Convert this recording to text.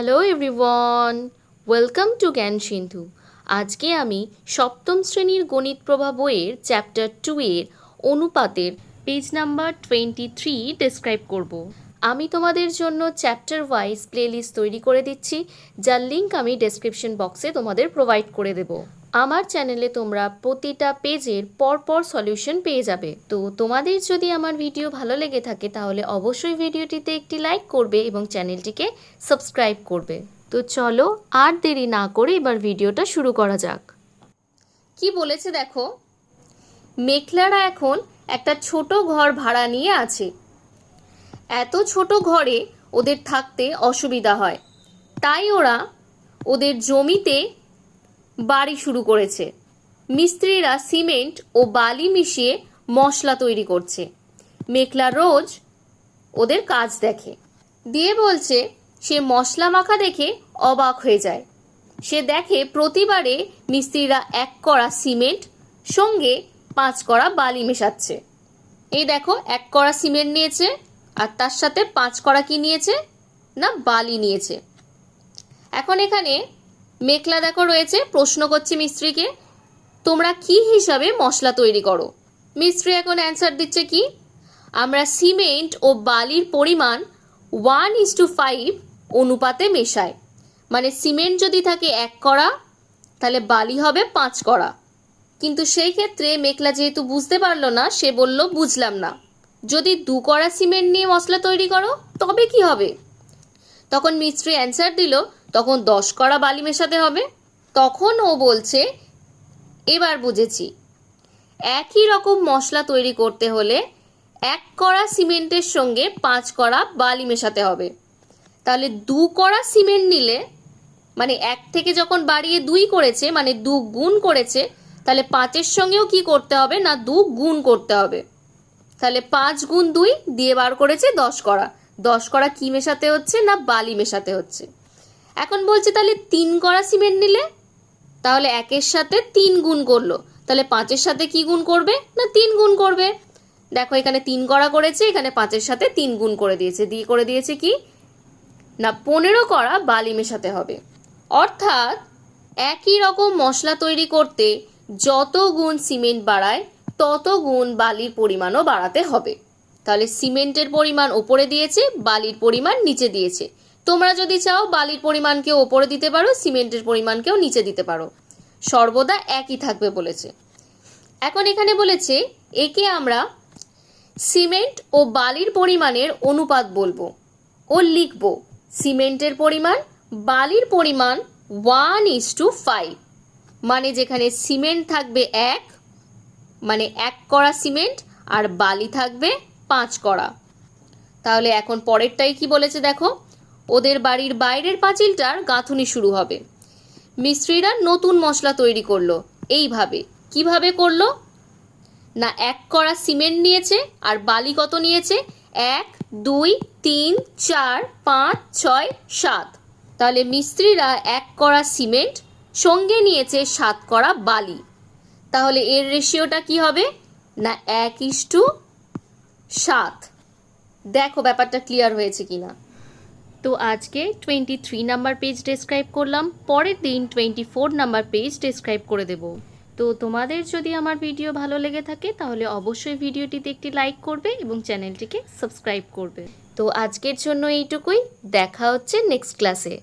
Hello everyone welcome to জ্ঞান সিন্ধু আজকে আমি সপ্তম শ্রেণির গণিত প্রভা বইয়ের চ্যাপ্টার টু এর অনুপাতের page number twenty three describe করব। আমি তোমাদের জন্য চ্যাপ্টার ওয়াইজ প্লেলিস্ট তৈরি করে দিচ্ছি, যার লিঙ্ক আমি ডেসক্রিপশন বক্সে তোমাদের প্রোভাইড করে দেব। আমার চ্যানেলে তোমরা প্রতিটা পেজের পরপর সলিউশন পেয়ে যাবে। তো তোমাদের যদি আমার ভিডিও ভালো লেগে থাকে, তাহলে অবশ্যই ভিডিওটিতে একটি লাইক করবে এবং চ্যানেলটিকে সাবস্ক্রাইব করবে। তো চলো আর দেরি না করে এবার ভিডিওটা শুরু করা যাক। কি বলেছে দেখো? মেঘলারা এখন একটা ছোট ঘর ভাড়া নিয়ে আছে। এত ছোট ঘরে ওদের থাকতে অসুবিধা হয়। তাই ওরা ওদের জমিতে বাড়ি শুরু করেছে। মিস্ত্রিরা সিমেন্ট ও বালি মিশিয়ে মশলা তৈরি করছে। মেঘলা রোজ ওদের কাজ দেখে। দিয়ে বলছে, সে মশলা মাখা দেখে অবাক হয়ে যায়। সে দেখে প্রতিবারে মিস্ত্রিরা এক কড়া সিমেন্ট, সঙ্গে পাঁচ কড়া বালি মেশাচ্ছে। এই দেখো, এক কড়া সিমেন্ট নিয়েছে, আর তার সাথে পাঁচ কড়া কি নিয়েছে? না, বালি নিয়েছে। এখন এখানে মেঘলা দেখো রয়েছে, প্রশ্ন করছে মিস্ত্রিকে, তোমরা কি হিসাবে মশলা তৈরি করো? মিস্ত্রি এখন অ্যান্সার দিচ্ছে কি, আমরা সিমেন্ট ও বালির পরিমাণ ওয়ান ইস টু ফাইভ অনুপাতে মেশাই। মানে সিমেন্ট যদি থাকে এক কড়া, তাহলে বালি হবে পাঁচ কড়া। কিন্তু সেই ক্ষেত্রে মেঘলা যেহেতু বুঝতে পারল না, সে বলল, বুঝলাম না। যদি দু কড়া সিমেন্ট নিয়ে মশলা তৈরি করো, তবে কি হবে? তখন মিস্ত্রি অ্যান্সার দিল তখন দশ কড়া বালি মেশাতে হবে। তখন ও বলছে, এবার বুঝেছি। একই রকম মশলা তৈরি করতে হলে এক কড়া সিমেন্টের সঙ্গে পাঁচ কড়া বালি মেশাতে হবে। তাহলে দু কড়া সিমেন্ট নিলে মানে এক থেকে যখন বাড়িয়ে দুই করেছে মানে দু গুণ করেছে, তাহলে পাঁচের সঙ্গেও কি করতে হবে না দু গুণ করতে হবে? তাহলে পাঁচ গুণ দুই দিয়ে বার করেছে দশ কড়া। দশ কড়া কি মেশাতে হচ্ছে না বালি মেশাতে হচ্ছে? এখন বলছে তাহলে তিন কড়া সিমেন্ট নিলে? তাহলে একের সাথে তিন গুণ করল। তাহলে পাঁচের সাথে কি গুণ করবে? না, তিন গুণ করবে। দেখো, এখানে তিন কড়া করেছে, এখানে পাঁচের সাথে তিন গুণ করে দিয়েছে। দিয়ে করে দিয়েছে কি? না, পনেরো কড়া বালি মেশাতে হবে। অর্থাৎ একই রকম মশলা তৈরি করতে যত গুণ সিমেন্ট বাড়ায়, তত গুণ বালির পরিমাণও বাড়াতে হবে। তাহলে সিমেন্টের পরিমাণ ওপরে দিয়েছে, বালির পরিমাণ নিচে দিয়েছে। তোমরা যদি চাও বালির পরিমাণকে ওপরে দিতে পারো, সিমেন্টের পরিমাণকেও নিচে দিতে পারো। সর্বদা একই থাকবে বলেছে। এখন এখানে বলেছে, একে আমরা সিমেন্ট ও বালির পরিমাণের অনুপাত বলব ও লিখব। সিমেন্টের পরিমাণ, বালির পরিমাণ ওয়ান ইস টু ফাইভ। মানে যেখানে সিমেন্ট থাকবে এক মানে এক কড়া সিমেন্ট আর বালি থাকবে পাঁচ কড়া। তাহলে এখন পরেরটাই কি বলেছে দেখো? ওদের বাড়ির বাইরের পাঁচিলটার গাঁথুনি শুরু হবে। মিস্ত্রিরা নতুন মশলা তৈরি করল। এইভাবে। কীভাবে করল? না, এক কড়া সিমেন্ট নিয়েছে আর বালি কত নিয়েছে? এক, দুই, তিন, চার, পাঁচ, ছয়, সাত। তাহলে মিস্ত্রিরা এক কড়া সিমেন্ট, সঙ্গে নিয়েছে সাত কড়া বালি। তাহলে এর রেশিওটা কি হবে? না, এক ইস টু সাত। দেখো ব্যাপারটা ক্লিয়ার হয়েছে কিনা। তো আজকে twenty three number page describe করলাম, পরের দিন twenty four number page describe করে দেব। তো তোমাদের যদি আমার ভিডিও ভালো লেগে থাকে, তাহলে অবশ্যই ভিডিওটিতে একটি লাইক করবে এবং চ্যানেলটিকে সাবস্ক্রাইব করবে। তো আজকের জন্য এইটুকুই, দেখা হচ্ছে নেক্সট ক্লাসে